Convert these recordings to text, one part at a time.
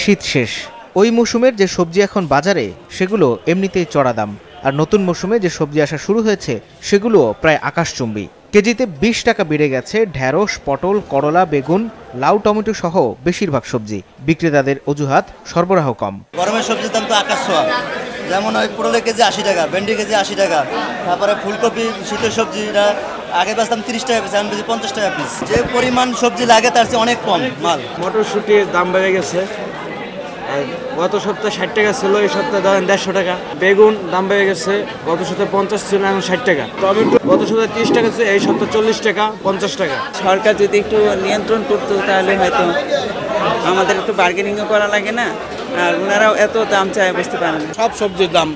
শীত শেষ। ওই মৌসুমের যে সবজি এখন বাজারে সেগুলো এমনিতেই চড়া দাম। আর নতুন মৌসুমে যে সবজি আসা শুরু হয়েছে সেগুলো প্রায় আকাশচুম্বী। কেজিতে বিশ টাকা বেড়ে গেছে ঢ্যাঁড়স পটল করলা বেগুন লাউ টমেটো সহ বেশিরভাগ সবজি। বিক্রেতাদের অজুহাত সরবরাহ কম। গরমের সবজির দাম তো আকাশ ছোঁয়া। যেমন ওই পটলের কেজি আশি টাকা ভেন্ডি কেজি আশি টাকা তারপরে ফুলকপি শীতের সবজিটা আগে বেচতাম তিরিশ টাকা পিস এখন বেশি পঞ্চাশ টাকা পিস। যে পরিমাণ সবজি লাগে তার চেয়ে অনেক কম মাল। মটরশুটির দাম বেড়ে গেছে। আর গত সপ্তাহে ষাট টাকা ছিল এই সপ্তাহে ধরেন দেড়শো টাকা। বেগুন দাম বেড়ে গেছে গত সপ্তাহে পঞ্চাশ ছিল এখন ষাট টাকা। টমেটো গত সপ্তাহে তিরিশ টাকা ছিল এই সপ্তাহে চল্লিশ টাকা পঞ্চাশ টাকা। সরকার যদি একটু নিয়ন্ত্রণ করতো তাহলে হয়তো আমাদের একটু বার্গেনিংও করা লাগে না আর ওনারাও এত দাম চায় বুঝতে পারেন না। সব সবজির দাম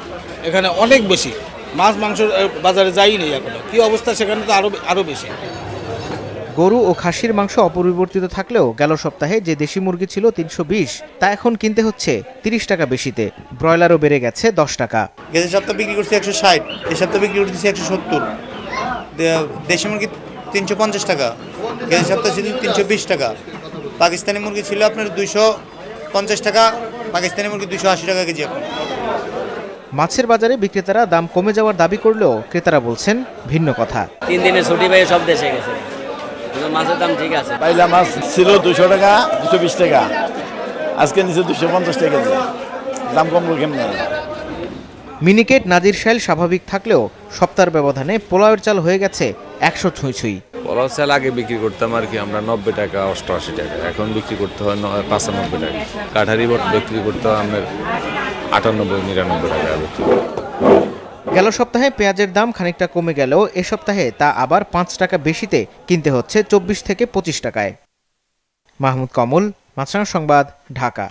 এখানে অনেক বেশি। মাছ মাংস বাজারে যাই নেই এখনও। কি অবস্থা সেখানে তো আরও আরও বেশি। গরু ও খাসির মাংস অপরিবর্তিত থাকলেও গেল সপ্তাহে যে দেশি মুরগি ছিল তিনশো বিশ তা এখন কিনতে হচ্ছে তিরিশ টাকা বেশিতে। ব্রয়লারও বেড়ে গেছে দশ টাকা। গেছে সপ্তাহে বিক্রি করছি একশো ষাট এই সপ্তাহে বিক্রি করতেছি একশো সত্তর। দেশি মুরগি তিনশো পঞ্চাশ টাকা গেছে সপ্তাহে ছিল তিনশো বিশ টাকা। পাকিস্তানি মুরগি ছিল আপনার দুইশো পঞ্চাশ টাকা পাকিস্তানি মুরগি দুইশো আশি টাকা কেজি এখন মাছের বাজারে বিক্রেতারা দাম কমে যাওয়ার দাবি করলেও ক্রেতারা বলছেন ভিন্ন কথা। তিন দিনে ছুটি পেয়ে সব দেশে গেছে। মাছের দাম ঠিক আছে। পাইলা মাছ ছিল দুশো টাকা দুশো বিশ টাকা। আজকে নিচে দুশো পঞ্চাশ টাকা দাম কমলো কেমনে? মিনিকেট নাজির শাইল স্বাভাবিক থাকলেও সপ্তাহের ব্যবধানে পোলাওয়ের চাল হয়ে গেছে একশো ছুঁই ছুঁই। পলাও চাল আগে বিক্রি করতাম আর কি আমরা নব্বই টাকা অষ্টআশি টাকা। এখন বিক্রি করতে হয় ন- পাঁচানব্বই টাকা। কাঠারি বট বিক্রি করতে হয় আপনার আটানব্বই নিরানব্বই টাকা বিক্রি। গেল সপ্তাহে পেঁয়াজের দাম খানিকটা কমে গেলেও এ সপ্তাহে তা আবার পাঁচ টাকা বেশিতে কিনতে হচ্ছে চব্বিশ থেকে পঁচিশ টাকায়। মাহমুদ কমল, মাছরাঙা সংবাদ, ঢাকা।